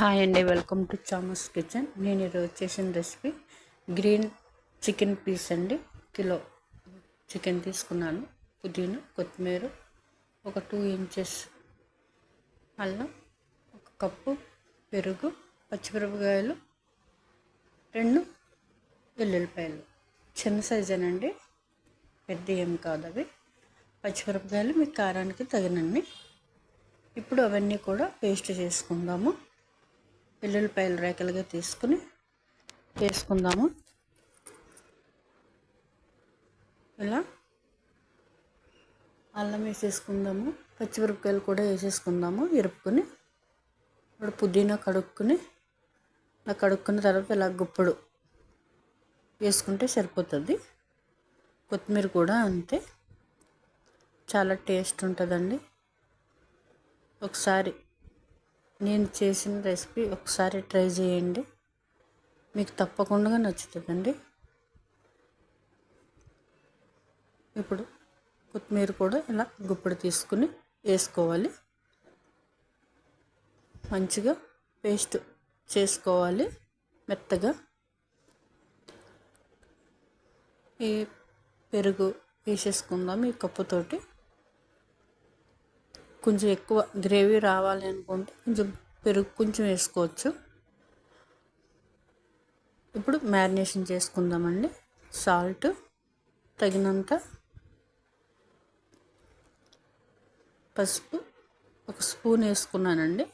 Hi అండి welcome to చామస్ kitchen నేను ఈరోజు చేసిన రెసిపీ గ్రీన్ చికెన్ పీస్ అండి. కిలో చికెన్ తీసుకున్నాను. పుదీనా కొత్తిమీర ఒక టూ ఇంచెస్ అల్లం ఒక కప్పు పెరుగు పచ్చిమిరపకాయలు రెండు వెల్లుల్లిపాయలు. చిన్న సైజేనండి పెద్ద ఏం కాదు అవి. పచ్చిమిరపకాయలు మీ కారానికి తగినన్ని. ఇప్పుడు అవన్నీ కూడా పేస్ట్ చేసుకుందాము. వెల్లుల్లిపాయలు రేకలుగా తీసుకుని వేసుకుందాము. ఇలా అల్లం వేసేసుకుందాము. పచ్చిమిరపకాయలు కూడా వేసేసుకుందాము. ఇరుపుకొని ఇప్పుడు పుదీనా కడుక్కుని ఇలా కడుక్కున్న తర్వాత ఇలా గుప్పుడు వేసుకుంటే సరిపోతుంది. కొత్తిమీర కూడా అంతే. చాలా టేస్ట్ ఉంటుందండి. ఒకసారి నేను చేసిన రెసిపీ ఒకసారి ట్రై చేయండి. మీకు తప్పకుండా నచ్చుతుందండి. ఇప్పుడు కొత్తిమీర కూడా ఇలా గుప్పుడు తీసుకుని వేసుకోవాలి. మంచిగా పేస్ట్ చేసుకోవాలి మెత్తగా. ఈ పెరుగు వేసేసుకుందాం ఈ కప్పుతోటి. కొంచెం ఎక్కువ గ్రేవీ రావాలి అనుకుంటే కొంచెం పెరుగు కొంచెం వేసుకోవచ్చు. ఇప్పుడు మ్యారినేషన్ చేసుకుందామండి. సాల్ట్ తగినంత పసుపు ఒక స్పూన్ వేసుకున్నానండి.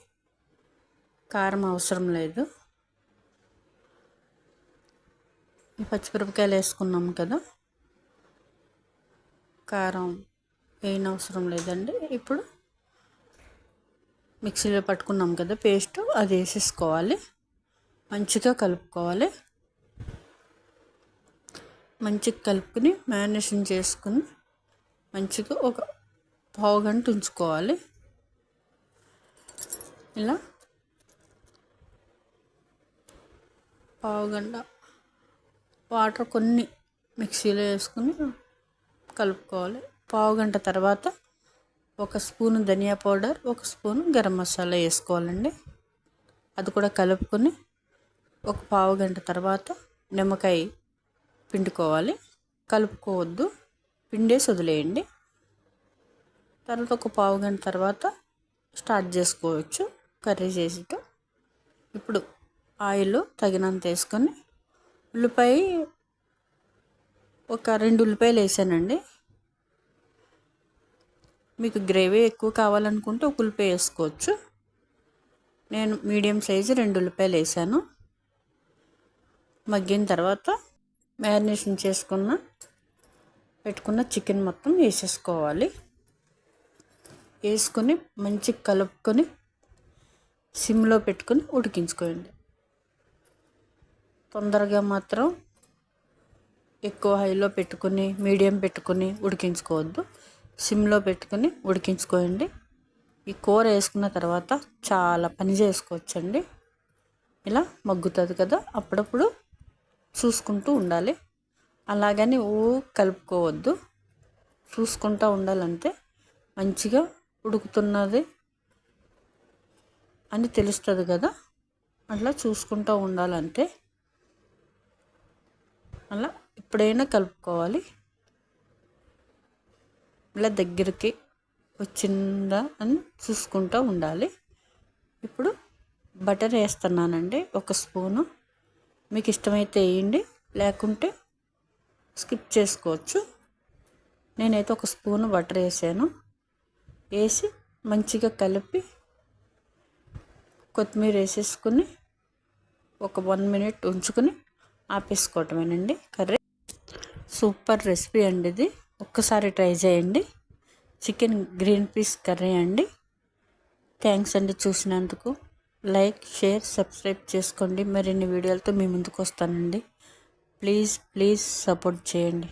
కారం అవసరం లేదు. పచ్చిమిరపకాయలు వేసుకున్నాం కదా. కారం ఏం అవసరం లేదండి. ఇప్పుడు మిక్సీలో పట్టుకున్నాం కదా పేస్ట్ అది వేసేసుకోవాలి. మంచిగా కలుపుకోవాలి. మంచిగా కలుపుకుని మ్యారినేషన్ చేసుకుని మంచిగా ఒక పావు గంట ఉంచుకోవాలి. ఇలా పావు గంట వాటర్ కొన్ని మిక్సీలో వేసుకుని కలుపుకోవాలి. పావు గంట తర్వాత ఒక స్పూన్ ధనియా పౌడర్ ఒక స్పూన్ గరం మసాలా వేసుకోవాలండి. అది కూడా కలుపుకొని ఒక పావు గంట తర్వాత నిమ్మకాయ పిండుకోవాలి. కలుపుకోవద్దు పిండేసి వదిలేయండి. తర్వాత ఒక పావు గంట తర్వాత స్టార్ట్ చేసుకోవచ్చు కర్రీ చేసేటం ఇప్పుడు ఆయిల్ తగినంత వేసుకొని ఉల్లిపాయ ఒక రెండు ఉల్లిపాయలు వేసానండి. మీకు గ్రేవీ ఎక్కువ కావాలనుకుంటే ఒక ఉల్లిపాయ వేసుకోవచ్చు. నేను మీడియం సైజు రెండు ఉల్లిపాయలు వేసాను. మగ్గిన తర్వాత మ్యారినేషన్ చేసుకున్న పెట్టుకున్న చికెన్ మొత్తం వేసేసుకోవాలి. వేసుకొని మంచిగా కలుపుకొని సిమ్లో పెట్టుకొని ఉడికించుకోండి. తొందరగా మాత్రం ఎక్కువ హైలో పెట్టుకుని మీడియం పెట్టుకుని ఉడికించుకోవద్దు. సిమ్లో పెట్టుకుని ఉడికించుకోండి. ఈ కూర వేసుకున్న తర్వాత చాలా పని చేసుకోవచ్చండి. ఇలా మగ్గుతుంది కదా అప్పుడప్పుడు చూసుకుంటూ ఉండాలి. అలాగని ఓ కలుపుకోవద్దు. చూసుకుంటూ ఉండాలంటే మంచిగా ఉడుకుతున్నది అని తెలుస్తుంది కదా. అట్లా చూసుకుంటూ ఉండాలంటే అలా ఎప్పుడైనా కలుపుకోవాలి. ఇలా దగ్గరికి వచ్చిందా అని చూసుకుంటూ ఉండాలి. ఇప్పుడు బటర్ వేస్తున్నానండి. ఒక స్పూను. మీకు ఇష్టమైతే వేయండి. లేకుంటే స్కిప్ చేసుకోవచ్చు. నేనైతే ఒక స్పూను బటర్ వేసాను. వేసి మంచిగా కలిపి కొత్తిమీర వేసేసుకుని ఒక వన్ మినిట్ ఉంచుకుని ఆపేసుకోవటమేనండి. కర్రీ సూపర్ రెసిపీ అండి ఇది. ఒక్కసారి ట్రై చేయండి. చికెన్ గ్రీన్ పీస్ కర్రీ అండి. థ్యాంక్స్ అండి చూసినందుకు. లైక్ షేర్ సబ్స్క్రైబ్ చేసుకోండి. మరిన్ని వీడియోలతో మీ ముందుకు వస్తానండి. ప్లీజ్ ప్లీజ్ సపోర్ట్ చేయండి.